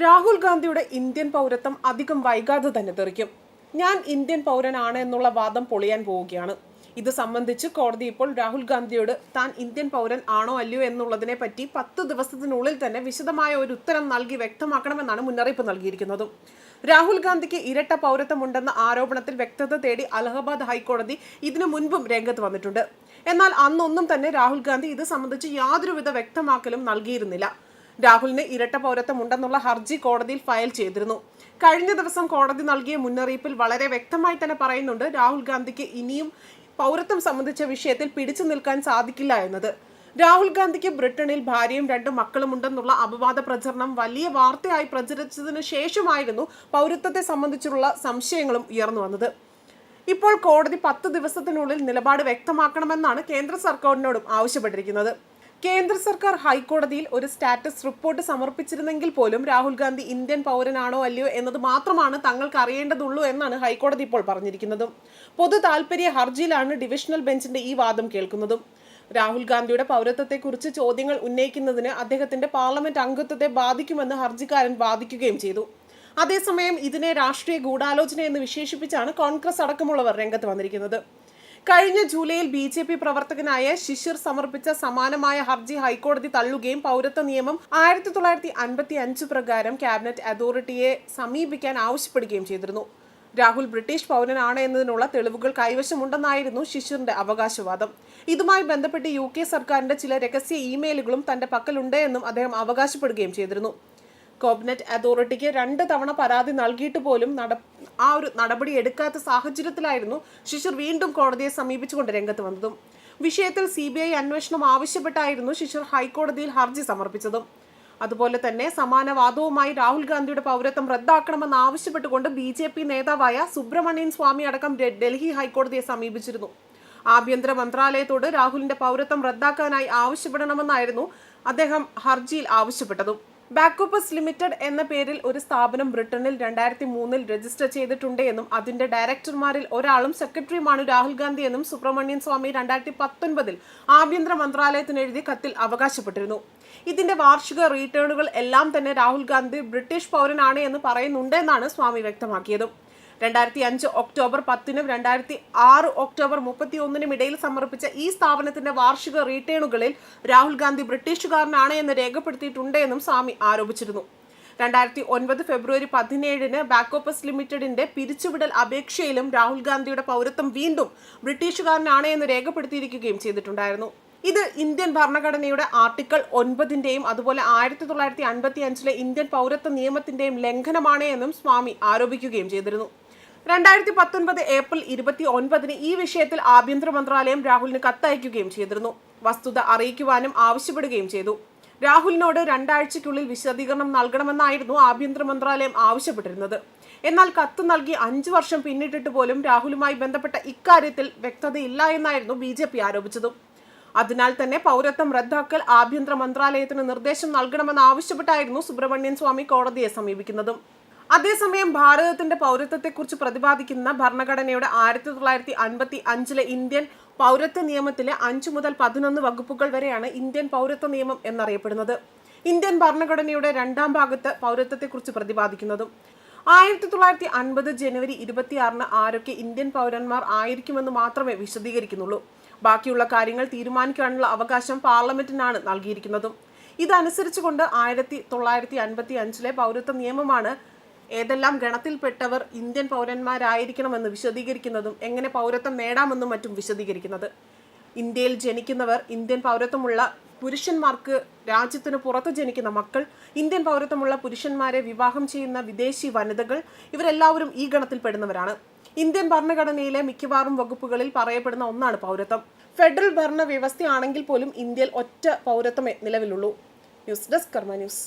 രാഹുൽ ഗാന്ധിയുടെ ഇന്ത്യൻ പൗരത്വം അധികം വൈകാതെ തന്നെ തെറിക്കും. ഞാൻ ഇന്ത്യൻ പൗരനാണ് എന്നുള്ള വാദം പൊളിയാൻ പോവുകയാണ്. ഇത് സംബന്ധിച്ച് കോടതി ഇപ്പോൾ രാഹുൽ ഗാന്ധിയോട് താൻ ഇന്ത്യൻ പൗരൻ ആണോ അല്ലയോ എന്നുള്ളതിനെ പറ്റി പത്ത് ദിവസത്തിനുള്ളിൽ തന്നെ വിശദമായ ഒരു ഉത്തരം നൽകി വ്യക്തമാക്കണമെന്നാണ് മുന്നറിയിപ്പ് നൽകിയിരിക്കുന്നത്. രാഹുൽ ഗാന്ധിക്ക് ഇരട്ട പൗരത്വമുണ്ടെന്ന ആരോപണത്തിൽ വ്യക്തത തേടി അലഹബാദ് ഹൈക്കോടതി ഇതിനു മുൻപും രംഗത്ത് വന്നിട്ടുണ്ട്. എന്നാൽ അന്നൊന്നും തന്നെ രാഹുൽ ഗാന്ധി ഇത് സംബന്ധിച്ച് യാതൊരുവിധ വ്യക്തമാക്കലും നൽകിയിരുന്നില്ല. രാഹുലിന് ഇരട്ട പൗരത്വം ഉണ്ടെന്നുള്ള ഹർജി കോടതിയിൽ ഫയൽ ചെയ്തിരുന്നു. കഴിഞ്ഞ ദിവസം കോടതി നൽകിയ മുന്നറിയിപ്പിൽ വളരെ വ്യക്തമായി തന്നെ പറയുന്നുണ്ട് രാഹുൽ ഗാന്ധിക്ക് ഇനിയും പൗരത്വം സംബന്ധിച്ച വിഷയത്തിൽ പിടിച്ചു നിൽക്കാൻ സാധിക്കില്ല എന്നത്. രാഹുൽ ഗാന്ധിക്ക് ബ്രിട്ടനിൽ ഭാര്യയും രണ്ട് മക്കളും ഉണ്ടെന്നുള്ള അപവാദ പ്രചരണം വലിയ വാർത്തയായി പ്രചരിച്ചതിനു ശേഷമായിരുന്നു പൗരത്വത്തെ സംബന്ധിച്ചുള്ള സംശയങ്ങളും ഉയർന്നു വന്നത്. ഇപ്പോൾ കോടതി പത്ത് ദിവസത്തിനുള്ളിൽ നിലപാട് വ്യക്തമാക്കണമെന്നാണ് കേന്ദ്ര സർക്കാരിനോടും ആവശ്യപ്പെട്ടിരിക്കുന്നത്. കേന്ദ്ര സർക്കാർ ഹൈക്കോടതിയിൽ ഒരു സ്റ്റാറ്റസ് റിപ്പോർട്ട് സമർപ്പിച്ചിരുന്നെങ്കിൽ പോലും രാഹുൽ ഗാന്ധി ഇന്ത്യൻ പൗരനാണോ അല്ലയോ എന്നത് മാത്രമാണ് തങ്ങൾക്ക് അറിയേണ്ടതുള്ളൂ എന്നാണ് ഹൈക്കോടതി ഇപ്പോൾ പറഞ്ഞിരിക്കുന്നതും. പൊതു താൽപര്യ ഹർജിയിലാണ് ഡിവിഷണൽ ബെഞ്ചിന്റെ ഈ വാദം കേൾക്കുന്നതും. രാഹുൽ ഗാന്ധിയുടെ പൗരത്വത്തെക്കുറിച്ച് ചോദ്യങ്ങൾ ഉന്നയിക്കുന്നതിന് അദ്ദേഹത്തിന്റെ പാർലമെന്റ് അംഗത്വത്തെ ബാധിക്കുമെന്ന് ഹർജിക്കാരൻ വാദിക്കുകയും ചെയ്തു. അതേസമയം ഇതിനെ രാഷ്ട്രീയ ഗൂഢാലോചന എന്ന് വിശേഷിപ്പിച്ചാണ് കോൺഗ്രസ് അടക്കമുള്ളവർ രംഗത്ത് വന്നിരിക്കുന്നത്. കഴിഞ്ഞ ജൂലൈയിൽ ബി ജെ പി പ്രവർത്തകനായ ശിശിർ സമർപ്പിച്ച സമാനമായ ഹർജി ഹൈക്കോടതി തള്ളുകയും പൗരത്വ നിയമം ആയിരത്തി തൊള്ളായിരത്തി അൻപത്തി അഞ്ച് പ്രകാരം ക്യാബിനറ്റ് അതോറിറ്റിയെ സമീപിക്കാൻ ആവശ്യപ്പെടുകയും ചെയ്തിരുന്നു. രാഹുൽ ബ്രിട്ടീഷ് പൗരനാണ് എന്നതിനുള്ള തെളിവുകൾ കൈവശമുണ്ടെന്നായിരുന്നു ശിശിറിന്റെ അവകാശവാദം. ഇതുമായി ബന്ധപ്പെട്ട് യു കെ സർക്കാരിന്റെ ചില രഹസ്യ ഇമെയിലുകളും തന്റെ പക്കലുണ്ട് എന്നും അദ്ദേഹം അവകാശപ്പെടുകയും ചെയ്തിരുന്നു. കോബിനറ്റ് അതോറിറ്റിക്ക് രണ്ട് തവണ പരാതി നൽകിയിട്ട് പോലും നട ആ ഒരു നടപടി എടുക്കാത്ത സാഹചര്യത്തിലായിരുന്നു ശിശിർ വീണ്ടും കോടതിയെ സമീപിച്ചുകൊണ്ട് രംഗത്ത് വന്നതും. വിഷയത്തിൽ സി ബി ഐ അന്വേഷണം ആവശ്യപ്പെട്ടായിരുന്നു ശിശിർ ഹൈക്കോടതിയിൽ ഹർജി സമർപ്പിച്ചതും. അതുപോലെ തന്നെ സമാന വാദവുമായി രാഹുൽ ഗാന്ധിയുടെ പൗരത്വം റദ്ദാക്കണമെന്ന് ആവശ്യപ്പെട്ടുകൊണ്ട് ബി ജെ പി നേതാവായ സുബ്രഹ്മണ്യൻ സ്വാമി അടക്കം ഡൽഹി ഹൈക്കോടതിയെ സമീപിച്ചിരുന്നു. ആഭ്യന്തര മന്ത്രാലയത്തോട് രാഹുലിന്റെ പൗരത്വം റദ്ദാക്കാനായി ആവശ്യപ്പെടണമെന്നായിരുന്നു അദ്ദേഹം ഹർജിയിൽ ആവശ്യപ്പെട്ടതും. ബാക്കോപ്പസ് ലിമിറ്റഡ് എന്ന പേരിൽ ഒരു സ്ഥാപനം ബ്രിട്ടനിൽ രണ്ടായിരത്തി മൂന്നിൽ രജിസ്റ്റർ ചെയ്തിട്ടുണ്ട് എന്നും അതിന്റെ ഡയറക്ടർമാരിൽ ഒരാളും സെക്രട്ടറിയുമാണ് രാഹുൽ ഗാന്ധി എന്നും സുബ്രഹ്മണ്യൻ സ്വാമി രണ്ടായിരത്തി പത്തൊൻപതിൽ ആഭ്യന്തര മന്ത്രാലയത്തിന് എഴുതി കത്തിൽ അവകാശപ്പെട്ടിരുന്നു. ഇതിന്റെ വാർഷിക റീറ്റേണുകൾ എല്ലാം തന്നെ രാഹുൽ ഗാന്ധി ബ്രിട്ടീഷ് പൗരനാണ് എന്ന് പറയുന്നുണ്ടെന്നാണ് സ്വാമി വ്യക്തമാക്കിയത്. രണ്ടായിരത്തി അഞ്ച് ഒക്ടോബർ പത്തിനും രണ്ടായിരത്തി ആറ് ഒക്ടോബർ മുപ്പത്തി ഒന്നിനും ഇടയിൽ സമർപ്പിച്ച ഈ സ്ഥാപനത്തിന്റെ വാർഷിക റീറ്റേണുകളിൽ രാഹുൽ ഗാന്ധി ബ്രിട്ടീഷുകാരനാണ് എന്ന് രേഖപ്പെടുത്തിയിട്ടുണ്ട് എന്നും സ്വാമി ആരോപിച്ചിരുന്നു. രണ്ടായിരത്തി ഒൻപത് ഫെബ്രുവരി പതിനേഴിന് ബാക്കോപ്പസ് ലിമിറ്റഡിന്റെ പിരിച്ചുവിടൽ അപേക്ഷയിലും രാഹുൽ ഗാന്ധിയുടെ പൗരത്വം വീണ്ടും ബ്രിട്ടീഷുകാരനാണ് എന്ന് രേഖപ്പെടുത്തിയിരിക്കുകയും ചെയ്തിട്ടുണ്ടായിരുന്നു. ഇത് ഇന്ത്യൻ ഭരണഘടനയുടെ ആർട്ടിക്കിൾ ഒൻപതിന്റെയും അതുപോലെ ആയിരത്തി തൊള്ളായിരത്തി അൻപത്തി അഞ്ചിലെ ഇന്ത്യൻ പൗരത്വ നിയമത്തിന്റെയും ലംഘനമാണ് എന്നും സ്വാമി ആരോപിക്കുകയും ചെയ്തിരുന്നു. രണ്ടായിരത്തി പത്തൊൻപത് ഏപ്രിൽ ഇരുപത്തി ഒൻപതിന് ഈ വിഷയത്തിൽ ആഭ്യന്തര മന്ത്രാലയം രാഹുലിന് കത്തയക്കുകയും ചെയ്തിരുന്നു. വസ്തുത അറിയിക്കുവാനും ആവശ്യപ്പെടുകയും ചെയ്തു. രാഹുലിനോട് രണ്ടാഴ്ചയ്ക്കുള്ളിൽ വിശദീകരണം നൽകണമെന്നായിരുന്നു ആഭ്യന്തര മന്ത്രാലയം ആവശ്യപ്പെട്ടിരുന്നത്. എന്നാൽ കത്ത് നൽകി അഞ്ചു വർഷം പിന്നിട്ടിട്ട് പോലും രാഹുലുമായി ബന്ധപ്പെട്ട ഇക്കാര്യത്തിൽ വ്യക്തതയില്ല എന്നായിരുന്നു ബി ജെ പി ആരോപിച്ചത്. അതിനാൽ തന്നെ പൗരത്വം റദ്ദാക്കൽ ആഭ്യന്തര മന്ത്രാലയത്തിന് നിർദ്ദേശം നൽകണമെന്ന് ആവശ്യപ്പെട്ടായിരുന്നു സുബ്രഹ്മണ്യൻ സ്വാമി കോടതിയെ സമീപിക്കുന്നതും. അതേസമയം ഭാരതത്തിന്റെ പൗരത്വത്തെക്കുറിച്ച് പ്രതിപാദിക്കുന്ന ഭരണഘടനയുടെ ആയിരത്തി തൊള്ളായിരത്തി അൻപത്തി അഞ്ചിലെ ഇന്ത്യൻ പൗരത്വ നിയമത്തിലെ അഞ്ചു മുതൽ പതിനൊന്ന് വകുപ്പുകൾ വരെയാണ് ഇന്ത്യൻ പൗരത്വ നിയമം എന്നറിയപ്പെടുന്നത്. ഇന്ത്യൻ ഭരണഘടനയുടെ രണ്ടാം ഭാഗത്ത് പൗരത്വത്തെക്കുറിച്ച് പ്രതിപാദിക്കുന്നതും. ആയിരത്തി തൊള്ളായിരത്തി അൻപത് ജനുവരി ഇരുപത്തിയാറിന് ആരൊക്കെ ഇന്ത്യൻ പൗരന്മാർ ആയിരിക്കുമെന്ന് മാത്രമേ വിശദീകരിക്കുന്നുള്ളൂ. ബാക്കിയുള്ള കാര്യങ്ങൾ തീരുമാനിക്കാനുള്ള അവകാശം പാർലമെന്റിനാണ് നൽകിയിരിക്കുന്നതും. ഇതനുസരിച്ചുകൊണ്ട് ആയിരത്തി തൊള്ളായിരത്തി അൻപത്തി അഞ്ചിലെ പൗരത്വ നിയമമാണ് ഏതെല്ലാം ഗണത്തിൽപ്പെട്ടവർ ഇന്ത്യൻ പൗരന്മാരായിരിക്കണമെന്ന് വിശദീകരിക്കുന്നതും എങ്ങനെ പൗരത്വം നേടാമെന്നും മറ്റും വിശദീകരിക്കുന്നത്. ഇന്ത്യയിൽ ജനിക്കുന്നവർ ഇന്ത്യൻ പൗരത്വമുള്ള പുരുഷന്മാർക്ക് രാജ്യത്തിന് പുറത്ത് ജനിക്കുന്ന മക്കൾ ഇന്ത്യൻ പൗരത്വമുള്ള പുരുഷന്മാരെ വിവാഹം ചെയ്യുന്ന വിദേശി വനിതകൾ ഇവരെല്ലാവരും ഈ ഗണത്തിൽപ്പെടുന്നവരാണ്. ഇന്ത്യൻ ഭരണഘടനയിലെ മിക്കവാറും വകുപ്പുകളിൽ പറയപ്പെടുന്ന ഒന്നാണ് പൗരത്വം. ഫെഡറൽ ഭരണ വ്യവസ്ഥയാണെങ്കിൽ പോലും ഇന്ത്യയിൽ ഒറ്റ പൗരത്വമേ നിലവിലുള്ളൂ. News desk Karma news.